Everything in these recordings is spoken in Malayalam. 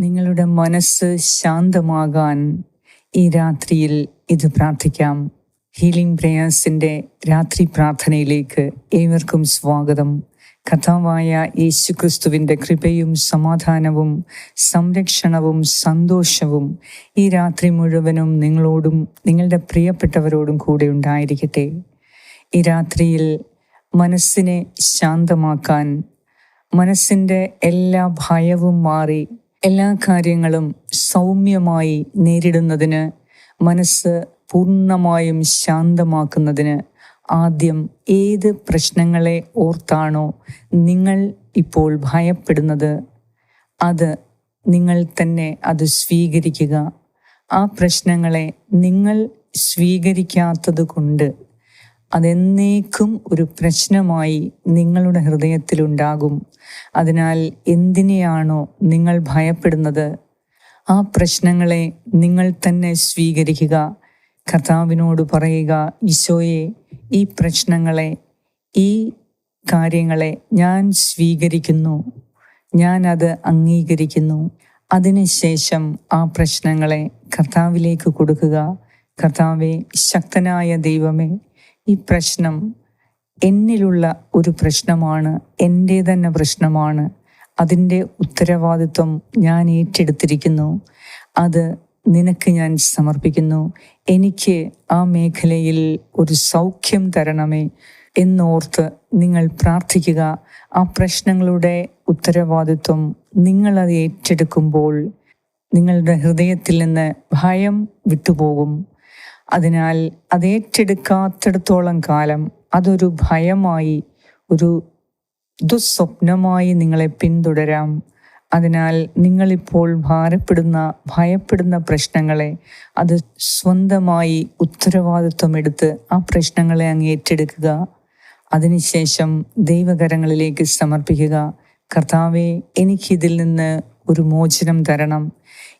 നിങ്ങളുടെ മനസ്സ് ശാന്തമാകാൻ ഈ രാത്രിയിൽ ഇത് പ്രാർത്ഥിക്കാം. ഹീലിംഗ് പ്രേയേഴ്സിന്റെ രാത്രി പ്രാർത്ഥനയിലേക്ക് ഏവർക്കും സ്വാഗതം. കഥാവായ യേശുക്രിസ്തുവിന്റെ കൃപയും സമാധാനവും സംരക്ഷണവും സന്തോഷവും ഈ രാത്രി മുഴുവനും നിങ്ങളോടും നിങ്ങളുടെ പ്രിയപ്പെട്ടവരോടും കൂടെ ഉണ്ടായിരിക്കട്ടെ. ഈ രാത്രിയിൽ മനസ്സിനെ ശാന്തമാക്കാൻ മനസ്സിന്റെ എല്ലാ ഭയവും മാറി എല്ലാ കാര്യങ്ങളും സൗമ്യമായി നേരിടുന്നതിന് മനസ്സ് പൂർണമായും ശാന്തമാക്കുന്നതിന് ആദ്യം ഏത് പ്രശ്നങ്ങളെ ഓർത്താണോ നിങ്ങൾ ഇപ്പോൾ ഭയപ്പെടുന്നത് അത് നിങ്ങൾ തന്നെ അത് സ്വീകരിക്കുക. ആ പ്രശ്നങ്ങളെ നിങ്ങൾ സ്വീകരിക്കാത്തത് കൊണ്ട് അതെന്നേക്കും ഒരു പ്രശ്നമായി നിങ്ങളുടെ ഹൃദയത്തിലുണ്ടാകും. അതിനാൽ എന്തിനെയാണോ നിങ്ങൾ ഭയപ്പെടുന്നത്? ആ പ്രശ്നങ്ങളെ നിങ്ങൾ തന്നെ സ്വീകരിക്കുക. കർത്താവിനോട് പറയുക ഈശോയെ ഈ പ്രശ്നങ്ങളെ ഈ കാര്യങ്ങളെ ഞാൻ സ്വീകരിക്കുന്നു. ഞാൻ അത് അംഗീകരിക്കുന്നു. അതിനുശേഷം ആ പ്രശ്നങ്ങളെ കർത്താവിലേക്ക് കൊടുക്കുക. കർത്താവെ ശക്തനായ ദൈവമേ ഈ പ്രശ്നം എന്നിലുള്ള ഒരു പ്രശ്നമാണ് എന്റെ തന്നെ പ്രശ്നമാണ്. അതിന്റെ ഉത്തരവാദിത്വം ഞാൻ ഏറ്റെടുത്തിരിക്കുന്നു. അത് നിനക്ക് ഞാൻ സമർപ്പിക്കുന്നു. എനിക്ക് ആ മേഖലയിൽ ഒരു സൗഖ്യം തരണമേ എന്നോർത്ത് നിങ്ങൾ പ്രാർത്ഥിക്കുക. ആ പ്രശ്നങ്ങളുടെ ഉത്തരവാദിത്വം നിങ്ങളത് ഏറ്റെടുക്കുമ്പോൾ നിങ്ങളുടെ ഹൃദയത്തിൽ നിന്ന് ഭയം വിട്ടുപോകും. അതിനാൽ അത് ഏറ്റെടുക്കാത്തിടത്തോളം കാലം അതൊരു ഭയമായി ഒരു ദുസ്വപ്നമായി നിങ്ങളെ പിന്തുടരാം. അതിനാൽ നിങ്ങളിപ്പോൾ ഭാരപ്പെടുന്ന ഭയപ്പെടുന്ന പ്രശ്നങ്ങളെ അത് സ്വന്തമായി ഉത്തരവാദിത്വം എടുത്ത് ആ പ്രശ്നങ്ങളെ അങ്ങ് ഏറ്റെടുക്കുക. അതിനുശേഷം ദൈവകരങ്ങളിലേക്ക് സമർപ്പിക്കുക. കർത്താവെ എനിക്കിതിൽ നിന്ന് ഒരു മോചനം തരണം.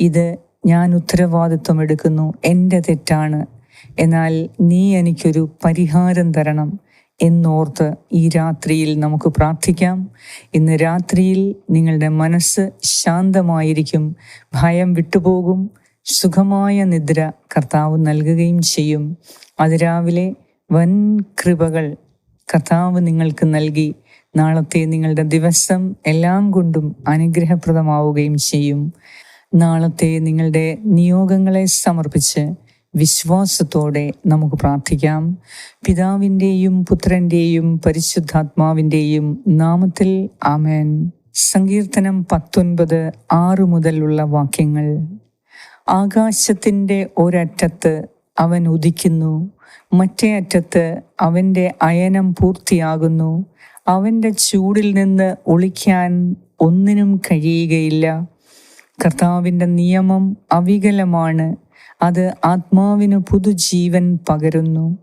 ഇത് ഞാൻ ഉത്തരവാദിത്വം എടുക്കുന്നു. എന്റെ തെറ്റാണ്. എന്നാൽ നീ എനിക്കൊരു പരിഹാരം തരണം എന്നോർത്ത് ഈ രാത്രിയിൽ നമുക്ക് പ്രാർത്ഥിക്കാം. ഇന്ന് രാത്രിയിൽ നിങ്ങളുടെ മനസ്സ് ശാന്തമായിരിക്കും ഭയം വിട്ടുപോകും സുഖമായ നിദ്ര കർത്താവ് നൽകുകയും ചെയ്യും. അതിരാവിലെ വൻ കൃപകൾ കർത്താവ് നിങ്ങൾക്ക് നൽകി. നാളത്തെ നിങ്ങളുടെ ദിവസം എല്ലാം കൊണ്ടും അനുഗ്രഹപ്രദമാവുകയും ചെയ്യും. നാളത്തെ നിങ്ങളുടെ നിയോഗങ്ങളെ സമർപ്പിച്ച് വിശ്വാസത്തോടെ നമുക്ക് പ്രാർത്ഥിക്കാം. പിതാവിന്റെയും പുത്രന്റെയും പരിശുദ്ധാത്മാവിന്റെയും നാമത്തിൽ ആമേൻ. സങ്കീർത്തനം പത്തൊൻപത് ആറ് മുതലുള്ള വാക്യങ്ങൾ. ആകാശത്തിന്റെ ഒരറ്റത്ത് അവൻ ഉദിക്കുന്നു. മറ്റേ അറ്റത്ത് അവന്റെ അയനം പൂർത്തിയാകുന്നു. അവന്റെ ചൂടിൽ നിന്ന് ഒളിക്കാൻ ഒന്നിനും കഴിയുകയില്ല. കർത്താവിന്റെ നിയമം അവികലമാണ്. അത് ആത്മാവിന് പുതുജീവൻ പകരുന്നു.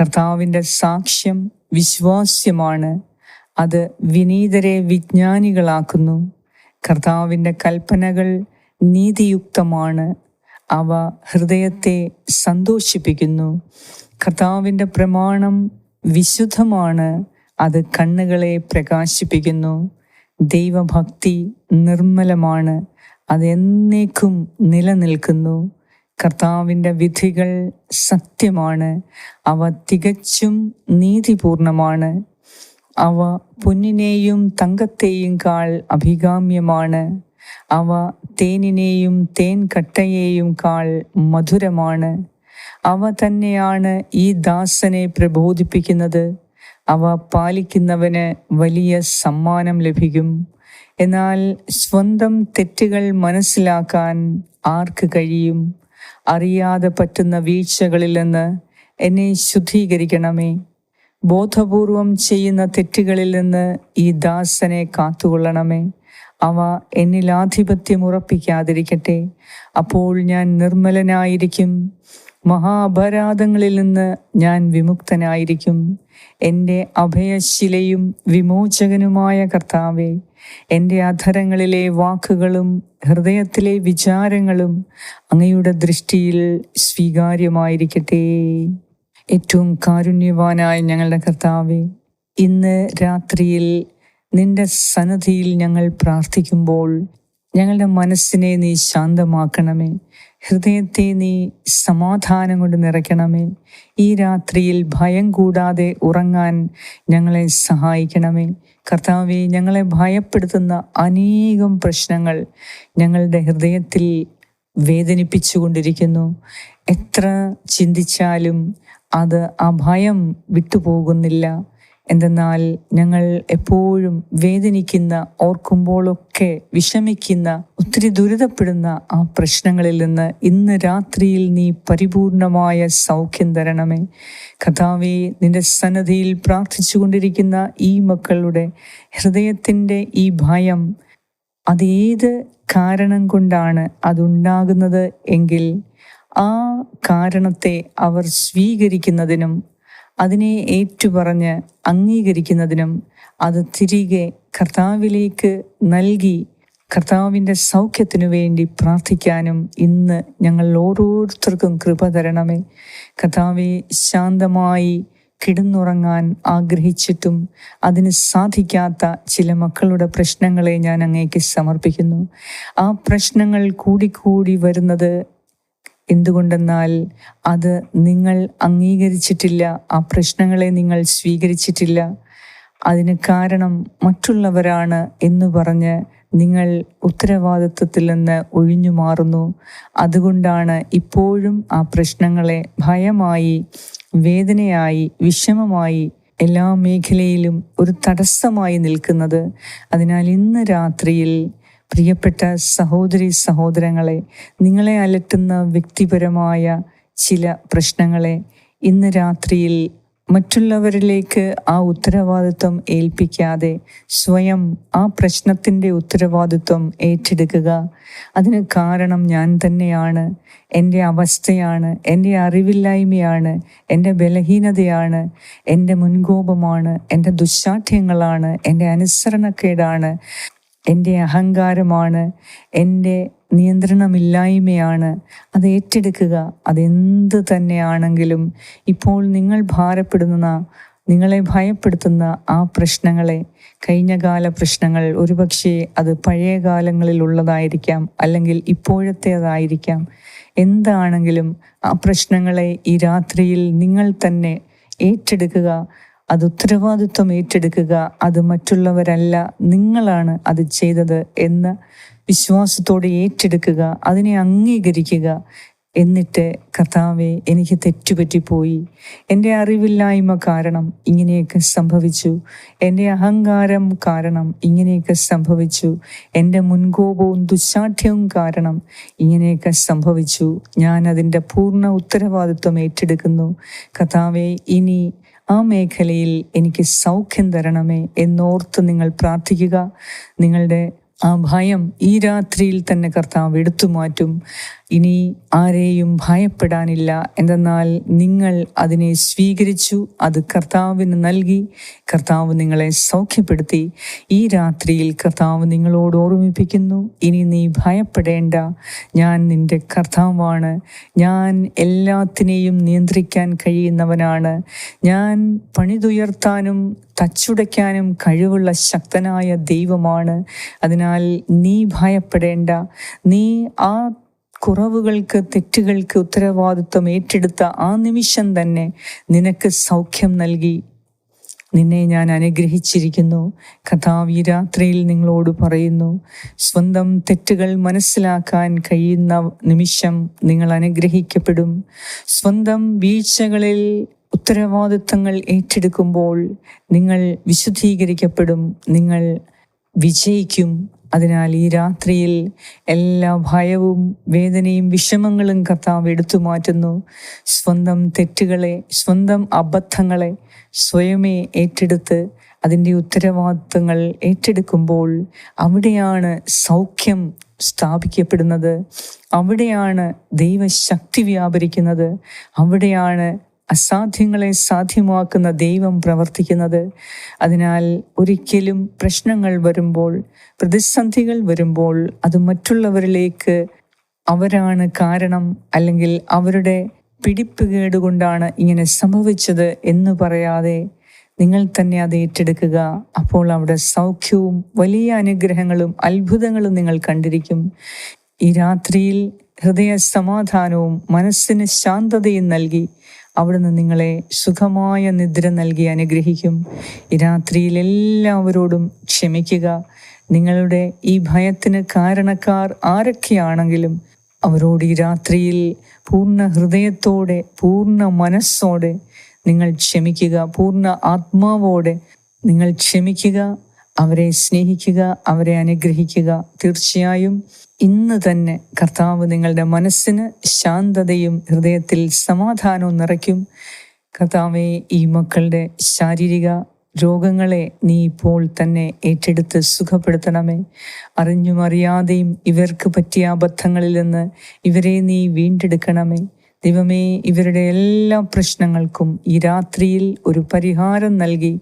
കർത്താവിന്റെ സാക്ഷ്യം വിശ്വാസ്യമാണ്. അത് വിനീതരെ വിജ്ഞാനികളാക്കുന്നു. കർത്താവിന്റെ കൽപ്പനകൾ നീതിയുക്തമാണ്. അവ ഹൃദയത്തെ സന്തോഷിപ്പിക്കുന്നു. കർത്താവിന്റെ പ്രമാണം വിശുദ്ധമാണ്. അത് കണ്ണുകളെ പ്രകാശിപ്പിക്കുന്നു. ദൈവഭക്തി നിർമ്മലമാണ്. അത് എന്നേക്കും നിലനിൽക്കുന്നു. കർത്താവിന്റെ വിധികൾ സത്യമാണ്. അവ തികച്ചും നീതിപൂർണമാണ്. അവ പൊന്നിനെയും തങ്കത്തെയും കാൾ അഭികാമ്യമാണ്. അവ തേനിനെയും തേൻ കട്ടയെയും കാൾ മധുരമാണ്. അവ തന്നെയാണ് ഈ ദാസനെ പ്രബോധിപ്പിക്കുന്നത്. അവ പാലിക്കുന്നവന് വലിയ സമ്മാനം ലഭിക്കും. എന്നാൽ സ്വന്തം തെറ്റുകൾ മനസ്സിലാക്കാൻ ആർക്ക് കഴിയും? അറിയാതെ പറ്റുന്ന വീഴ്ചകളിൽ നിന്ന് എന്നെ ശുദ്ധീകരിക്കണമേ. ബോധപൂർവം ചെയ്യുന്ന തെറ്റുകളിൽ നിന്ന് ഈ ദാസനെ കാത്തുകൊള്ളണമേ. അവ എന്നിൽ ആധിപത്യം ഉറപ്പിക്കാതിരിക്കട്ടെ. അപ്പോൾ ഞാൻ നിർമ്മലനായിരിക്കും. മഹാപരാധങ്ങളിൽ നിന്ന് ഞാൻ വിമുക്തനായിരിക്കും. എന്റെ അഭയശിലയും വിമോചകനുമായ കർത്താവെ എന്റെ അധരങ്ങളിലെ വാക്കുകളും ഹൃദയത്തിലെ വിചാരങ്ങളും അങ്ങയുടെ ദൃഷ്ടിയിൽ സ്വീകാര്യമായിരിക്കട്ടെ. ഏറ്റവും കാരുണ്യവാനായ ഞങ്ങളുടെ കർത്താവെ ഇന്ന് രാത്രിയിൽ നിന്റെ സന്നദ്ധിയിൽ ഞങ്ങൾ പ്രാർത്ഥിക്കുമ്പോൾ ഞങ്ങളുടെ മനസ്സിനെ നീ ശാന്തമാക്കണമേ. ഹൃദയത്തെ നീ സമാധാനം കൊണ്ട് നിറയ്ക്കണമേ. ഈ രാത്രിയിൽ ഭയം കൂടാതെ ഉറങ്ങാൻ ഞങ്ങളെ സഹായിക്കണമേ. കർത്താവെ ഞങ്ങളെ ഭയപ്പെടുത്തുന്ന അനേകം പ്രശ്നങ്ങൾ ഞങ്ങളുടെ ഹൃദയത്തിൽ വേദനിപ്പിച്ചുകൊണ്ടിരിക്കുന്നു. എത്ര ചിന്തിച്ചാലും അത് ആ ഭയം വിട്ടുപോകുന്നില്ല. എന്തെന്നാൽ ഞങ്ങൾ എപ്പോഴും വേദനിക്കുന്ന ഓർക്കുമ്പോഴൊക്കെ വിഷമിക്കുന്ന ഒത്തിരി ദുരിതപ്പെടുന്ന ആ പ്രശ്നങ്ങളിൽ നിന്ന് ഇന്ന് രാത്രിയിൽ നീ പരിപൂർണമായ സൗഖ്യം തരണമേ. കഥാവെ നിന്റെ സന്നദ്ധിയിൽ പ്രാർത്ഥിച്ചുകൊണ്ടിരിക്കുന്ന ഈ മക്കളുടെ ഹൃദയത്തിന്റെ ഈ ഭയം അതേത് കാരണം കൊണ്ടാണ് അതുണ്ടാകുന്നത് എങ്കിൽ ആ കാരണത്തെ അവർ സ്വീകരിക്കുന്നതിനും അതിനെ ഏറ്റുപറഞ്ഞ് അംഗീകരിക്കുന്നതിനും അത് തിരികെ കർത്താവിലേക്ക് നൽകി കർത്താവിന്റെ സൗഖ്യത്തിനു വേണ്ടി പ്രാർത്ഥിക്കാനും ഇന്ന് ഞങ്ങൾ ഓരോരുത്തർക്കും കൃപ തരണമേ. കർത്താവെ ശാന്തമായി കിടന്നുറങ്ങാൻ ആഗ്രഹിച്ചിട്ടും അതിന് സാധിക്കാത്ത ചില മക്കളുടെ പ്രശ്നങ്ങളെ ഞാൻ അങ്ങേക്ക് സമർപ്പിക്കുന്നു. ആ പ്രശ്നങ്ങൾ കൂടിക്കൂടി വരുന്നത് എന്തുകൊണ്ടെന്നാൽ അത് നിങ്ങൾ അംഗീകരിച്ചിട്ടില്ല ആ പ്രശ്നങ്ങളെ നിങ്ങൾ സ്വീകരിച്ചിട്ടില്ല. അതിന് കാരണം മറ്റുള്ളവരാണ് എന്ന് പറഞ്ഞ് നിങ്ങൾ ഉത്തരവാദിത്വത്തിൽ നിന്ന് ഒഴിഞ്ഞു മാറുന്നു. അതുകൊണ്ടാണ് ഇപ്പോഴും ആ പ്രശ്നങ്ങളെ ഭയമായി വേദനയായി വിഷമമായി എല്ലാ മേഖലയിലും ഒരു തടസ്സമായി നിൽക്കുന്നത്. അതിനാൽ ഇന്ന് രാത്രിയിൽ പ്രിയപ്പെട്ട സഹോദരി സഹോദരങ്ങളെ നിങ്ങളെ അലട്ടുന്ന വ്യക്തിപരമായ ചില പ്രശ്നങ്ങളെ ഇന്ന് രാത്രിയിൽ മറ്റുള്ളവരിലേക്ക് ആ ഉത്തരവാദിത്വം ഏൽപ്പിക്കാതെ സ്വയം ആ പ്രശ്നത്തിന്റെ ഉത്തരവാദിത്വം ഏറ്റെടുക്കുക. അതിന് കാരണം ഞാൻ തന്നെയാണ്. എന്റെ അവസ്ഥയാണ് എന്റെ അറിവില്ലായ്മയാണ് എന്റെ ബലഹീനതയാണ് എന്റെ മുൻകോപമാണ് എന്റെ ദുശാഠ്യങ്ങളാണ് എന്റെ അനുസരണക്കേടാണ്. എന്റെ അഹങ്കാരമാണ് എന്റെ നിയന്ത്രണമില്ലായ്മയാണ്. അത് ഏറ്റെടുക്കുക അതെന്ത് തന്നെയാണെങ്കിലും ഇപ്പോൾ നിങ്ങൾ ഭാരപ്പെടുന്ന നിങ്ങളെ ഭയപ്പെടുത്തുന്ന ആ പ്രശ്നങ്ങളെ കഴിഞ്ഞകാല പ്രശ്നങ്ങൾ ഒരുപക്ഷെ അത് പഴയ കാലങ്ങളിൽ ഉള്ളതായിരിക്കാം അല്ലെങ്കിൽ ഇപ്പോഴത്തേതായിരിക്കാം. എന്താണെങ്കിലും ആ പ്രശ്നങ്ങളെ ഈ രാത്രിയിൽ നിങ്ങൾ തന്നെ ഏറ്റെടുക്കുക അത് ഉത്തരവാദിത്വം ഏറ്റെടുക്കുക അത് മറ്റുള്ളവരല്ല നിങ്ങളാണ് അത് ചെയ്തത് എന്ന് വിശ്വാസത്തോടെ ഏറ്റെടുക്കുക അതിനെ അംഗീകരിക്കുക. എന്നിട്ട് കർത്താവെ എനിക്ക് തെറ്റുപറ്റിപ്പോയി. എന്റെ അറിവില്ലായ്മ കാരണം ഇങ്ങനെയൊക്കെ സംഭവിച്ചു. എന്റെ അഹങ്കാരം കാരണം ഇങ്ങനെയൊക്കെ സംഭവിച്ചു. എന്റെ മുൻകോപവും ദുശാഠ്യവും കാരണം ഇങ്ങനെയൊക്കെ സംഭവിച്ചു. ഞാൻ അതിന്റെ പൂർണ ഉത്തരവാദിത്വം ഏറ്റെടുക്കുന്നു. കർത്താവെ ഇനി ആ മേഖലയിൽ എനിക്ക് സൗഖ്യം തരണമേ എന്നോർത്ത് നിങ്ങൾ പ്രാർത്ഥിക്കുക. നിങ്ങളുടെ ആ ഭയം ഈ രാത്രിയിൽ തന്നെ കർത്താവ് എടുത്തു മാറ്റും. ഇനി ആരെയും ഭയപ്പെടാനില്ല. എന്തെന്നാൽ നിങ്ങൾ അതിനെ സ്വീകരിച്ചു അത് കർത്താവിന് നൽകി കർത്താവ് നിങ്ങളെ സൗഖ്യപ്പെടുത്തി. ഈ രാത്രിയിൽ കർത്താവ് നിങ്ങളോട് ഓർമ്മിപ്പിക്കുന്നു ഇനി നീ ഭയപ്പെടേണ്ട. ഞാൻ നിന്റെ കർത്താവാണ്. ഞാൻ എല്ലാത്തിനെയും നിയന്ത്രിക്കാൻ കഴിയുന്നവനാണ്. ഞാൻ പണിതുയർത്താനും തച്ചുടയ്ക്കാനും കഴിവുള്ള ശക്തനായ ദൈവമാണ്. അതിനാൽ നീ ഭയപ്പെടേണ്ട. നീ ആ കുറവുകൾക്ക് തെറ്റുകൾക്ക് ഉത്തരവാദിത്വം ഏറ്റെടുത്ത ആ നിമിഷം തന്നെ നിനക്ക് സൗഖ്യം നൽകി. നിന്നെ ഞാൻ അനുഗ്രഹിച്ചിരിക്കുന്നു. കഥാവി രാത്രിയിൽ നിങ്ങളോട് പറയുന്നു സ്വന്തം തെറ്റുകൾ മനസ്സിലാക്കാൻ കഴിയുന്ന നിമിഷം നിങ്ങൾ അനുഗ്രഹിക്കപ്പെടും. സ്വന്തം വീഴ്ചകളിൽ ഉത്തരവാദിത്തങ്ങൾ ഏറ്റെടുക്കുമ്പോൾ നിങ്ങൾ വിശുദ്ധീകരിക്കപ്പെടും നിങ്ങൾ വിജയിക്കും. അതിനാൽ ഈ രാത്രിയിൽ എല്ലാ ഭയവും വേദനയും വിഷമങ്ങളും കർത്താവ് എടുത്തു മാറ്റുന്നു. സ്വന്തം തെറ്റുകളെ സ്വന്തം അബദ്ധങ്ങളെ സ്വയമേ ഏറ്റെടുത്ത് അതിന്റെ ഉത്തരവാദിത്തങ്ങൾ ഏറ്റെടുക്കുമ്പോൾ അവിടെയാണ് സൗഖ്യം സ്ഥാപിക്കപ്പെടുന്നത്. അവിടെയാണ് ദൈവശക്തി വ്യാപരിക്കുന്നത്. അവിടെയാണ് അസാധ്യങ്ങളെ സാധ്യമാക്കുന്ന ദൈവം പ്രവർത്തിക്കുന്നത്. അതിനാൽ ഒരിക്കലും പ്രശ്നങ്ങൾ വരുമ്പോൾ പ്രതിസന്ധികൾ വരുമ്പോൾ അത് മറ്റുള്ളവരിലേക്ക് അവരാണ് കാരണം അല്ലെങ്കിൽ അവരുടെ പിടിപ്പുകേട് കൊണ്ടാണ് ഇങ്ങനെ സംഭവിച്ചത് എന്ന് പറയാതെ നിങ്ങൾ തന്നെ അത് ഏറ്റെടുക്കുക. അപ്പോൾ അവിടെ സൗഖ്യവും വലിയ അനുഗ്രഹങ്ങളും അത്ഭുതങ്ങളും നിങ്ങൾ കണ്ടിരിക്കും. ഈ രാത്രിയിൽ ഹൃദയ സമാധാനവും മനസ്സിന് ശാന്തതയും നൽകി അവിടുന്ന് നിങ്ങളെ സുഖമായ നിദ്ര നൽകി അനുഗ്രഹിക്കും. ഈ രാത്രിയിൽ എല്ലാവരോടും ക്ഷമിക്കുക. നിങ്ങളുടെ ഈ ഭയത്തിന് കാരണക്കാർ ആരൊക്കെയാണെങ്കിലും അവരോട് ഈ രാത്രിയിൽ പൂർണ ഹൃദയത്തോടെ പൂർണ മനസ്സോടെ നിങ്ങൾ ക്ഷമിക്കുക പൂർണ ആത്മാവോടെ നിങ്ങൾ ക്ഷമിക്കുക. അവരെ സ്നേഹിക്കുക അവരെ അനുഗ്രഹിക്കുക. തീർച്ചയായും ഇന്ന് തന്നെ കർത്താവ് നിങ്ങളുടെ മനസ്സിന് ശാന്തതയും ഹൃദയത്തിൽ സമാധാനവും നിറയ്ക്കും. കർത്താവെ ഈ മക്കളുടെ ശാരീരിക രോഗങ്ങളെ നീ ഇപ്പോൾ തന്നെ ഏറ്റെടുത്ത് സുഖപ്പെടുത്തണമേ. അറിഞ്ഞും അറിയാതെയും ഇവർക്ക് പറ്റിയ അബദ്ധങ്ങളിൽ നിന്ന് ഇവരെ നീ വീണ്ടെടുക്കണമേ. ദൈവമേ ഇവരുടെ എല്ലാ പ്രശ്നങ്ങൾക്കും ഈ രാത്രിയിൽ ഒരു പരിഹാരം നൽകി.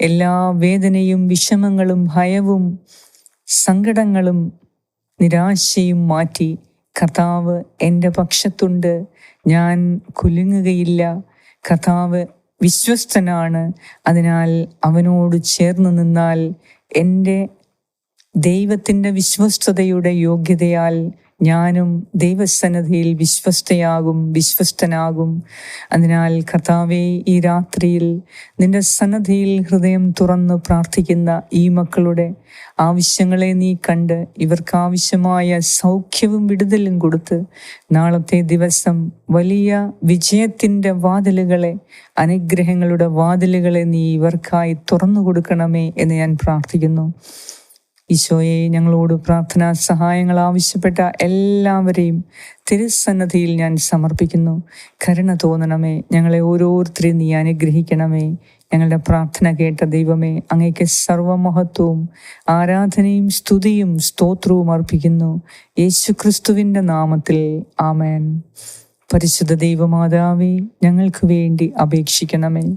എല്ലാ വേദനയും വിഷമങ്ങളും ഭയവും സങ്കടങ്ങളും നിരാശയും മാറ്റി. കർത്താവ് എന്റെ പക്ഷത്തുണ്ട്. ഞാൻ കുലുങ്ങുകയില്ല. കർത്താവ് വിശ്വസ്തനാണ്. അതിനാൽ അവനോട് ചേർന്ന് നിന്നാൽ എന്റെ ദൈവത്തിന്റെ വിശ്വസ്തതയുടെ യോഗ്യതയാൽ ഞാനും ദൈവസന്നദ്ധിയിൽ വിശ്വസ്തയാകും വിശ്വസ്തനാകും. അതിനാൽ കർത്താവെ ഈ രാത്രിയിൽ നിന്റെ സന്നദ്ധിയിൽ ഹൃദയം തുറന്ന് പ്രാർത്ഥിക്കുന്ന ഈ മക്കളുടെ ആവശ്യങ്ങളെ നീ കണ്ട് ഇവർക്കാവശ്യമായ സൗഖ്യവും വിടുതലും കൊടുത്ത് നാളത്തെ ദിവസം വലിയ വിജയത്തിന്റെ വാതിലുകളെ അനുഗ്രഹങ്ങളുടെ വാതിലുകളെ നീ ഇവർക്കായി തുറന്നു കൊടുക്കണമേ എന്ന് ഞാൻ പ്രാർത്ഥിക്കുന്നു. ഈശോയെ ഞങ്ങളോട് പ്രാർത്ഥനാ സഹായങ്ങൾ ആവശ്യപ്പെട്ട എല്ലാവരെയും തിരുസന്നതിയിൽ ഞാൻ സമർപ്പിക്കുന്നു. കരുണ തോന്നണമേ. ഞങ്ങളെ ഓരോരുത്തരെയും നീ അനുഗ്രഹിക്കണമേ. ഞങ്ങളുടെ പ്രാർത്ഥന കേട്ട ദൈവമേ അങ്ങേക്ക് സർവമഹത്വവും ആരാധനയും സ്തുതിയും സ്തോത്രവും അർപ്പിക്കുന്നു. യേശു ക്രിസ്തുവിന്റെ നാമത്തിൽ ആമേൻ. പരിശുദ്ധ ദൈവമാതാവേ ഞങ്ങൾക്ക് വേണ്ടി അപേക്ഷിക്കണമേ.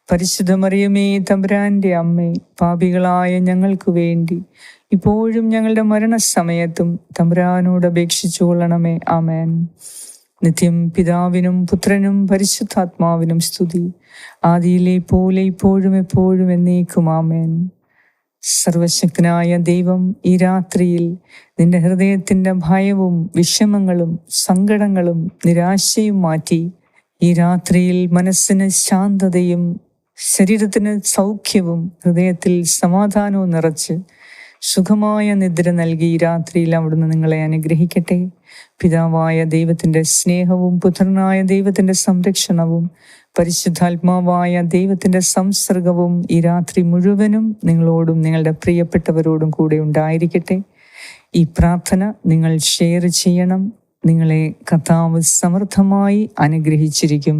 പരിശുദ്ധ മറിയമേ തമ്പുരാന്റെ അമ്മേ പാപികളായ ഞങ്ങൾക്ക് വേണ്ടി. ഇപ്പോഴും ഞങ്ങളുടെ മരണസമയത്തും തമ്പുരാനോട് അപേക്ഷിച്ചു കൊള്ളണമേ. ആമേൻ. നിത്യം പിതാവിനും പുത്രനും പരിശുദ്ധാത്മാവിനും സ്തുതി. ആദിയിലെ പോലെ ഇപ്പോഴും എപ്പോഴും എന്നേക്കും ആമേൻ. സർവശക്തനായ ദൈവം ഈ രാത്രിയിൽ നിന്റെ ഹൃദയത്തിന്റെ ഭയവും വിഷമങ്ങളും സങ്കടങ്ങളും നിരാശയും മാറ്റി ഈ രാത്രിയിൽ മനസ്സിന് ശാന്തതയും ശരീരത്തിന് സൗഖ്യവും ഹൃദയത്തിൽ സമാധാനവും നിറച്ച് സുഖമായ നിദ്ര നൽകി രാത്രിയിൽ അവിടുന്ന് നിങ്ങളെ അനുഗ്രഹിക്കട്ടെ. പിതാവായ ദൈവത്തിന്റെ സ്നേഹവും പുത്രനായ ദൈവത്തിന്റെ സംരക്ഷണവും പരിശുദ്ധാത്മാവായ ദൈവത്തിന്റെ സംസർഗവും ഈ രാത്രി മുഴുവനും നിങ്ങളോടും നിങ്ങളുടെ പ്രിയപ്പെട്ടവരോടും കൂടെ ഉണ്ടായിരിക്കട്ടെ. ഈ പ്രാർത്ഥന നിങ്ങൾ ഷെയർ ചെയ്യണം. നിങ്ങളെ കർത്താവ് സമൃദ്ധമായി അനുഗ്രഹിച്ചിരിക്കും.